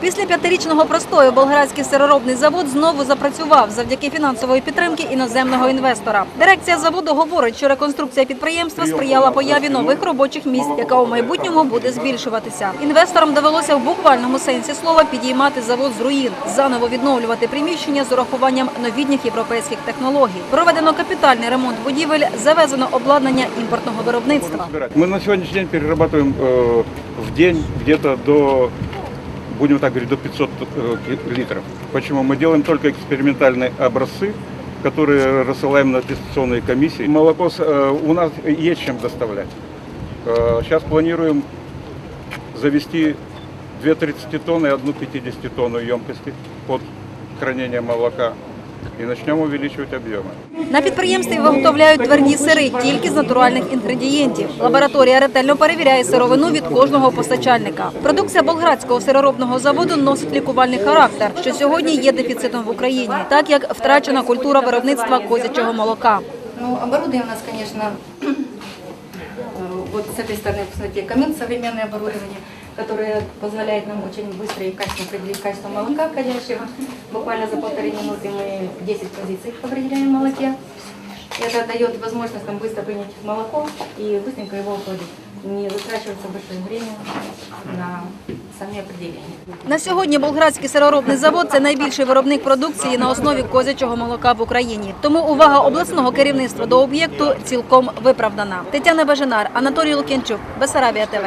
Після п'ятирічного простою болградський сироробний завод знову запрацював завдяки фінансової підтримки іноземного інвестора. Дирекція заводу говорить, що реконструкція підприємства сприяла появі нових робочих місць, яка у майбутньому буде збільшуватися. Інвесторам довелося в буквальному сенсі слова підіймати завод з руїн, заново відновлювати приміщення з урахуванням новітніх європейських технологій. Проведено капітальний ремонт будівель, завезено обладнання імпортного виробництва. Мы на сегодняшний день перерабатываем э, в день где-то до, будем так говорить, до 500 э, ки- литров. Почему? Мы делаем только экспериментальные образцы, которые рассылаем на тестационные комиссии. Молоко с- э, у нас есть чем доставлять. Э, Сейчас планируем завести две 30 тонны и одну 50 тонну емкости под хранение молока. И начнем увеличивать объемы. На підприємстві виготовляють тверді сири тільки з натуральних інгредієнтів. Лабораторія ретельно перевіряє сировину від кожного постачальника. Продукція болградського сироробного заводу носить лікувальний характер, що сьогодні є дефіцитом в Україні, так як втрачена культура виробництва козячого молока. Ну, оборудование у нас, конечно, э, вот с этой стороны, посмотрите, камин современное оборудование, которое позволяет нам очень быстро и качественно определить качество молока входящего. Буквально за полторы минуты мы 10 позиций определяем в молоке. Это дает возможность нам быстро принять молоко и быстренько его охладить. Не затрачивается большое время на сами определения. На сьогодні болградський сироробний завод це найбільший виробник продукції на основі козячого молока в Україні. Тому увага обласного керівництва до об'єкту цілком виправдана. Тетяна Бажанар, Анатолій Лук'янчук, Бесарабія ТВ.